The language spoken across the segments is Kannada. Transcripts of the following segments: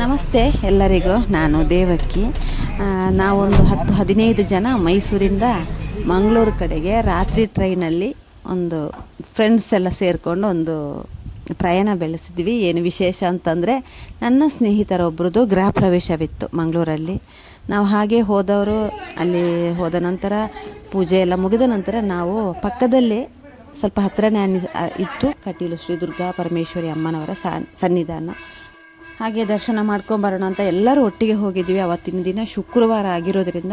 ನಮಸ್ತೆ ಎಲ್ಲರಿಗೂ. ನಾನು ದೇವಕ್ಕಿ ನಾವೊಂದು ಹತ್ತು, ಹದಿನೈದು ಜನ ಮೈಸೂರಿಂದ ಮಂಗಳೂರು ಕಡೆಗೆ ರಾತ್ರಿ ಟ್ರೈನಲ್ಲಿ ಒಂದು ಫ್ರೆಂಡ್ಸ್ ಎಲ್ಲ ಸೇರಿಕೊಂಡು ಒಂದು ಪ್ರಯಾಣ ಬೆಳೆಸಿದ್ವಿ. ಏನು ವಿಶೇಷ ಅಂತಂದರೆ, ನನ್ನ ಸ್ನೇಹಿತರೊಬ್ಬರದು ಗೃಹ ಪ್ರವೇಶವಿತ್ತು ಮಂಗಳೂರಲ್ಲಿ. ನಾವು ಹಾಗೆ ಹೋದವರು, ಅಲ್ಲಿ ಹೋದ ನಂತರ, ಪೂಜೆ ಎಲ್ಲ ಮುಗಿದ ನಂತರ ನಾವು ಪಕ್ಕದಲ್ಲೇ ಸ್ವಲ್ಪ ಹತ್ತಿರನೇ ಅನ್ನಿಸ್ ಇತ್ತು ಕಟೀಲು ಶ್ರೀ ದುರ್ಗಾ ಪರಮೇಶ್ವರಿ ಅಮ್ಮನವರ ಸನ್ನಿಧಾನ. ಹಾಗೆ ದರ್ಶನ ಮಾಡ್ಕೊಂಬರೋಣ ಅಂತ ಎಲ್ಲರೂ ಒಟ್ಟಿಗೆ ಹೋಗಿದ್ವಿ. ಅವತ್ತಿನ ದಿನ ಶುಕ್ರವಾರ ಆಗಿರೋದ್ರಿಂದ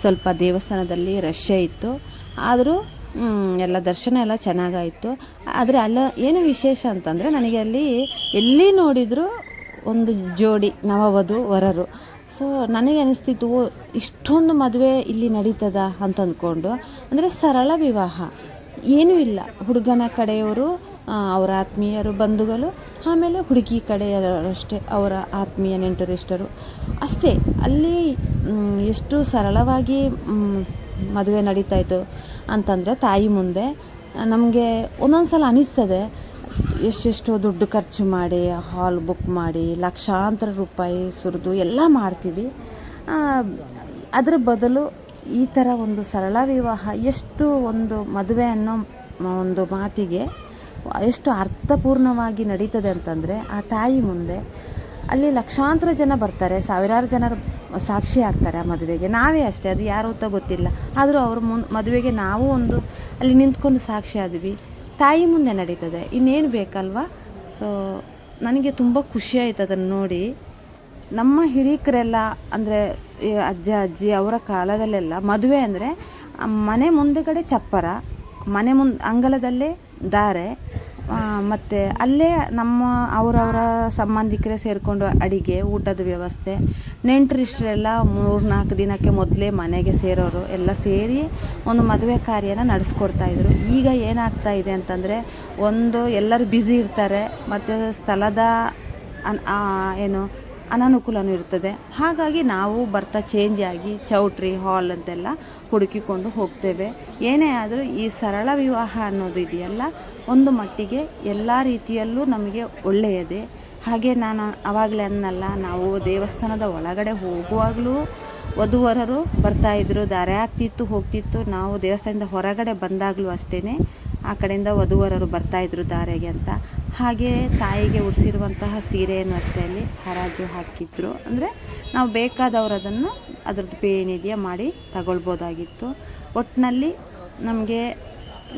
ಸ್ವಲ್ಪ ದೇವಸ್ಥಾನದಲ್ಲಿ ರಶ್ಯ ಇತ್ತು. ಆದರೂ ಎಲ್ಲ ದರ್ಶನ ಎಲ್ಲ ಚೆನ್ನಾಗಾಯಿತು. ಆದರೆ ಅಲ್ಲ, ಏನು ವಿಶೇಷ ಅಂತಂದರೆ ನನಗೆ ಅಲ್ಲಿ ಎಲ್ಲಿ ನೋಡಿದರೂ ಒಂದು ಜೋಡಿ ನವವಧು ವರರು. ಸೊ ನನಗೆ ಅನಿಸ್ತಿತ್ತು ಇಷ್ಟೊಂದು ಮದುವೆ ಇಲ್ಲಿ ನಡೀತದ ಅಂತ ಅಂದ್ಕೊಂಡು ಅಂದರೆ ಸರಳ ವಿವಾಹ. ಏನೂ ಇಲ್ಲ. ಹುಡುಗನ ಕಡೆಯವರು ಅವರ ಆತ್ಮೀಯರು, ಬಂಧುಗಳು, ಆಮೇಲೆ ಹುಡುಗಿ ಕಡೆಯವರಷ್ಟೇ ಅವರ ಆತ್ಮೀಯ ನೆಂಟರಿಷ್ಟರು. ಅಷ್ಟೇ, ಅಲ್ಲಿ ಎಷ್ಟು ಸರಳವಾಗಿ ಮದುವೆ ನಡೀತಾ ಇತ್ತು ಅಂತಂದರೆ ತಾಯಿ ಮುಂದೆ, ನಮಗೆ ಒಂದೊಂದು ಸಲ ಅನಿಸ್ತದೆ, ಎಷ್ಟೆಷ್ಟು ದುಡ್ಡು ಖರ್ಚು ಮಾಡಿ, ಹಾಲ್ ಬುಕ್ ಮಾಡಿ, ಲಕ್ಷಾಂತರ ರೂಪಾಯಿ ಸುರಿದು ಎಲ್ಲ ಮಾಡ್ತೀವಿ. ಅದರ ಬದಲು ಈ ಥರ ಒಂದು ಸರಳ ವಿವಾಹ, ಎಷ್ಟು ಒಂದು ಮದುವೆ ಅನ್ನೋ ಒಂದು ಮಾತಿಗೆ ಎಷ್ಟು ಅರ್ಥಪೂರ್ಣವಾಗಿ ನಡೀತದೆ ಅಂತಂದರೆ ಆ ತಾಯಿ ಮುಂದೆ ಅಲ್ಲಿ ಲಕ್ಷಾಂತರ ಜನ ಬರ್ತಾರೆ, ಸಾವಿರಾರು ಜನರು ಸಾಕ್ಷಿ ಆಗ್ತಾರೆ ಆ ಮದುವೆಗೆ. ನಾವೇ ಅಷ್ಟೇ, ಅದು ಯಾರು ಅಂತ ಗೊತ್ತಿಲ್ಲ. ಆದರೂ ಅವ್ರ ಮುನ್, ಮದುವೆಗೆ ನಾವು ಒಂದು ಅಲ್ಲಿ ನಿಂತ್ಕೊಂಡು ಸಾಕ್ಷಿ ಆದ್ವಿ. ತಾಯಿ ಮುಂದೆ ನಡೀತದೆ. ಇನ್ನೇನು ಬೇಕಲ್ವಾ? ಸೊ ನನಗೆ ತುಂಬ ಖುಷಿ ಆಯ್ತು ಅದನ್ನು ನೋಡಿ. ನಮ್ಮ ಹಿರೀಕರೆಲ್ಲ ಅಂದರೆ ಅಜ್ಜ, ಅಜ್ಜಿ ಅವರ ಕಾಲದಲ್ಲೆಲ್ಲ ಮದುವೆ ಅಂದರೆ ಮನೆ ಮುಂದೆಗಡೆ ಚಪ್ಪರ, ಮನೆ ಮುಂದೆ, ಅಂಗಳದಲ್ಲೇ ದಾರೆ. ಮತ್ತು ಅಲ್ಲೇ ನಮ್ಮ ಅವರವರ ಸಂಬಂಧಿಕರೇ ಸೇರಿಕೊಂಡು ಅಡಿಗೆ, ಊಟದ ವ್ಯವಸ್ಥೆ, ನೆಂಟರಿಷ್ಟರೆಲ್ಲ ಮೂರು ನಾಲ್ಕು ದಿನಕ್ಕೆ ಮೊದಲೇ ಮನೆಗೆ ಸೇರೋರು, ಎಲ್ಲ ಸೇರಿ ಒಂದು ಮದುವೆ ಕಾರ್ಯನ ನಡೆಸ್ಕೊಡ್ತಾಯಿದ್ರು ಈಗ ಏನಾಗ್ತಾ ಇದೆ ಅಂತಂದರೆ ಒಂದು ಎಲ್ಲರೂ ಬ್ಯುಸಿ ಇರ್ತಾರೆ, ಮತ್ತು ಸ್ಥಳದ ಅನ್ ಏನು ಅನಾನುಕೂಲನೂ ಇರ್ತದೆ. ಹಾಗಾಗಿ ನಾವು ಬರ್ತಾ ಚೇಂಜ್ ಆಗಿ ಚೌಟ್ರಿ ಹಾಲ್ ಅಂತೆಲ್ಲ ಹುಡುಕಿಕೊಂಡು ಹೋಗ್ತೇವೆ. ಏನೇ ಆದರೂ ಈ ಸರಳ ವಿವಾಹ ಅನ್ನೋದು ಇದೆಯಲ್ಲ ಒಂದು ಮಟ್ಟಿಗೆ ಎಲ್ಲ ರೀತಿಯಲ್ಲೂ ನಮಗೆ ಒಳ್ಳೆಯದೇ. ಹಾಗೆ ನಾನು ಆವಾಗಲೇ ಅನ್ನಲ್ಲ, ನಾವು ದೇವಸ್ಥಾನದ ಒಳಗಡೆ ಹೋಗುವಾಗಲೂ ವಧುವರರು ಬರ್ತಾಯಿದ್ರು ದಾರೆ ಆಗ್ತಿತ್ತು, ಹೋಗ್ತಿತ್ತು. ನಾವು ದೇವಸ್ಥಾನದಿಂದ ಹೊರಗಡೆ ಬಂದಾಗಲೂ ಅಷ್ಟೇ ಆ ಕಡೆಯಿಂದ ವಧುವರರು ಬರ್ತಾಯಿದ್ರು ದಾರೆಗೆ ಅಂತ. ಹಾಗೆ ತಾಯಿಗೆ ಉಡಿಸಿರುವಂತಹ ಸೀರೆಯನ್ನು ಅಷ್ಟೇ ಅಲ್ಲಿ ಹರಾಜು ಹಾಕಿದ್ರು. ಅಂದರೆ ನಾವು ಬೇಕಾದವರು ಅದನ್ನು ಅದ್ರದ್ದು ಪೇ ಏನಿದೆಯಾ ಮಾಡಿ ತಗೊಳ್ಬೋದಾಗಿತ್ತು. ಒಟ್ಟಿನಲ್ಲಿ ನಮಗೆ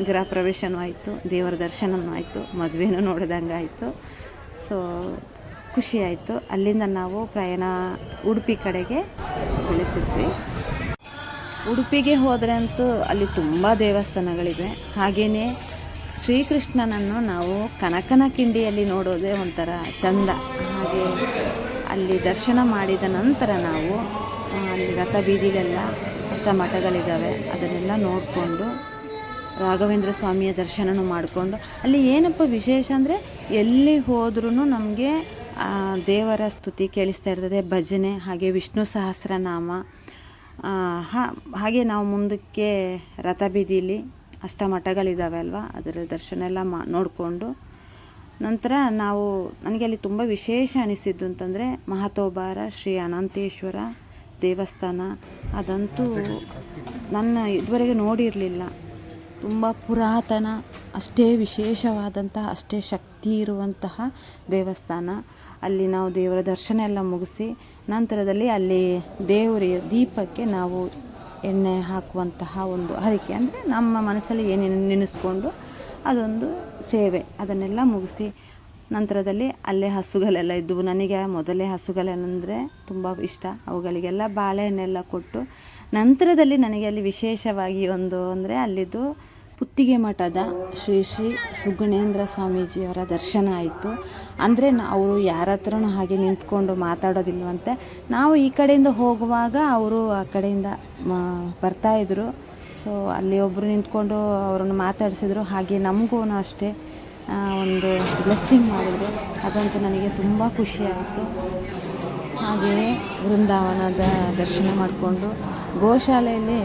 ಗೃಹ ಪ್ರವೇಶನೂ ಆಯಿತು, ದೇವರ ದರ್ಶನವೂ ಆಯಿತು, ಮದುವೆನೂ ನೋಡಿದಂಗೆ ಆಯಿತು. ಸೊ ಖುಷಿ ಆಯಿತು. ಅಲ್ಲಿಂದ ನಾವು ಪ್ರಯಾಣ ಉಡುಪಿ ಕಡೆಗೆ ಬೆಳೆಸಿದ್ವಿ. ಉಡುಪಿಗೆ ಹೋದರೆ ಅಂತೂ ಅಲ್ಲಿ ತುಂಬ ದೇವಸ್ಥಾನಗಳಿವೆ. ಹಾಗೆಯೇ ಶ್ರೀಕೃಷ್ಣನನ್ನು ನಾವು ಕನಕನ ಕಿಂಡಿಯಲ್ಲಿ ನೋಡೋದೇ ಒಂಥರ ಚಂದ. ಹಾಗೆ ಅಲ್ಲಿ ದರ್ಶನ ಮಾಡಿದ ನಂತರ ನಾವು ಅಲ್ಲಿ ರಥ ಬೀದಿಲೆಲ್ಲ ಅಷ್ಟಮಠಗಳಿದ್ದಾವೆ. ಅದನ್ನೆಲ್ಲ ನೋಡಿಕೊಂಡು ರಾಘವೇಂದ್ರ ಸ್ವಾಮಿಯ ದರ್ಶನನೂ ಮಾಡಿಕೊಂಡು, ಅಲ್ಲಿ ಏನಪ್ಪ ವಿಶೇಷ ಅಂದರೆ ಎಲ್ಲಿ ಹೋದ್ರೂ ನಮಗೆ ದೇವರ ಸ್ತುತಿ ಕೇಳಿಸ್ತಾ ಇರ್ತದೆ, ಭಜನೆ, ಹಾಗೆ ವಿಷ್ಣು ಸಹಸ್ರನಾಮ ಹಾಗೆ ನಾವು ಮುಂದಕ್ಕೆ ರಥ ಬೀದಿಲಿ ಅಲ್ವಾ ಅದರ ದರ್ಶನ ಎಲ್ಲ ಮಾ, ನೋಡಿಕೊಂಡು, ನಂತರ ನಾವು, ನನಗೆ ಅಲ್ಲಿ ತುಂಬ ವಿಶೇಷ ಅನಿಸಿದ್ದು ಅಂತಂದರೆ ಮಹತೋಬಾರ, ಶ್ರೀ ಅನಂತೇಶ್ವರ ದೇವಸ್ಥಾನ, ಅದಂತೂ ನನ್ನ ಇದುವರೆಗೆ ನೋಡಿರಲಿಲ್ಲ. ತುಂಬ ಪುರಾತನ, ಅಷ್ಟೇ ವಿಶೇಷವಾದಂತಹ, ಅಷ್ಟೇ ಶಕ್ತಿ ಇರುವಂತಹ ದೇವಸ್ಥಾನ. ಅಲ್ಲಿ ನಾವು ದೇವರ ದರ್ಶನ ಎಲ್ಲ ಮುಗಿಸಿ, ನಂತರದಲ್ಲಿ ಅಲ್ಲಿ ದೇವರ ದೀಪಕ್ಕೆ ನಾವು ಎಣ್ಣೆ ಹಾಕುವಂತಹ ಒಂದು ಹರಿಕೆ, ಅಂದರೆ ನಮ್ಮ ಮನಸ್ಸಲ್ಲಿ ಏನೇನು ನೆನೆಸ್ಕೊಂಡು ಅದೊಂದು ಸೇವೆ. ಅದನ್ನೆಲ್ಲ ಮುಗಿಸಿ, ನಂತರದಲ್ಲಿ ಅಲ್ಲೇ ಹಸುಗಳೆಲ್ಲ ಇದ್ದವು. ನನಗೆ ಮೊದಲೇ ಹಸುಗಳೇನೆಂದರೆ ತುಂಬ ಇಷ್ಟ. ಅವುಗಳಿಗೆಲ್ಲ ಬಾಳೆಹಣ್ಣೆಲ್ಲ ಕೊಟ್ಟು, ನಂತರದಲ್ಲಿ ನನಗೆ ಅಲ್ಲಿ ವಿಶೇಷವಾಗಿ ಒಂದು ಅಂದರೆ ಅಲ್ಲಿದ್ದು ಪುತ್ತಿಗೆ ಮಠದ ಶ್ರೀ ಶ್ರೀ ಸುಗುಣೇಂದ್ರ ಸ್ವಾಮೀಜಿಯವರ ದರ್ಶನ ಆಯಿತು. ಅಂದರೆ ಅವರು ಯಾರ ಹತ್ರನೂ ಹಾಗೆ ನಿಂತ್ಕೊಂಡು ಮಾತಾಡೋದಿಲ್ವಂತೆ. ನಾವು ಈ ಕಡೆಯಿಂದ ಹೋಗುವಾಗ ಅವರು ಆ ಕಡೆಯಿಂದ ಬರ್ತಾಯಿದ್ರು ಸೊ ಅಲ್ಲಿ ಒಬ್ಬರು ನಿಂತ್ಕೊಂಡು ಅವರನ್ನು ಮಾತಾಡಿಸಿದ್ರು. ಹಾಗೆ ನಮಗೂ ಅಷ್ಟೇ ಒಂದು ಬ್ಲೆಸ್ಸಿಂಗ್ ಮಾಡಿದ್ರು. ಅದಂತೂ ನನಗೆ ತುಂಬ ಖುಷಿಯಾಯಿತು ಹಾಗೆಯೇ ವೃಂದಾವನದ ದರ್ಶನ ಮಾಡಿಕೊಂಡು ಗೋಶಾಲೆಯಲ್ಲಿ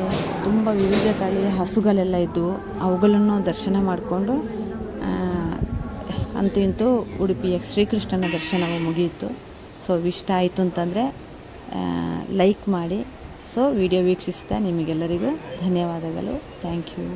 ತುಂಬ ವಿವಿಧ ತಳಿಯ ಹಸುಗಳೆಲ್ಲ ಇದ್ದವು ಅವುಗಳನ್ನು ದರ್ಶನ ಮಾಡಿಕೊಂಡು ಅಂತೂ ಇಂತೂ ಉಡುಪಿಯ ಶ್ರೀಕೃಷ್ಣನ ದರ್ಶನವು ಮುಗಿಯಿತು. ಸೊ ಇಷ್ಟ ಆಯಿತು ಅಂತಂದರೆ ಲೈಕ್ ಮಾಡಿ. ಸೊ ವಿಡಿಯೋ ವೀಕ್ಷಿಸ್ತಾ ನಿಮಗೆಲ್ಲರಿಗೂ ಧನ್ಯವಾದಗಳು. Thank you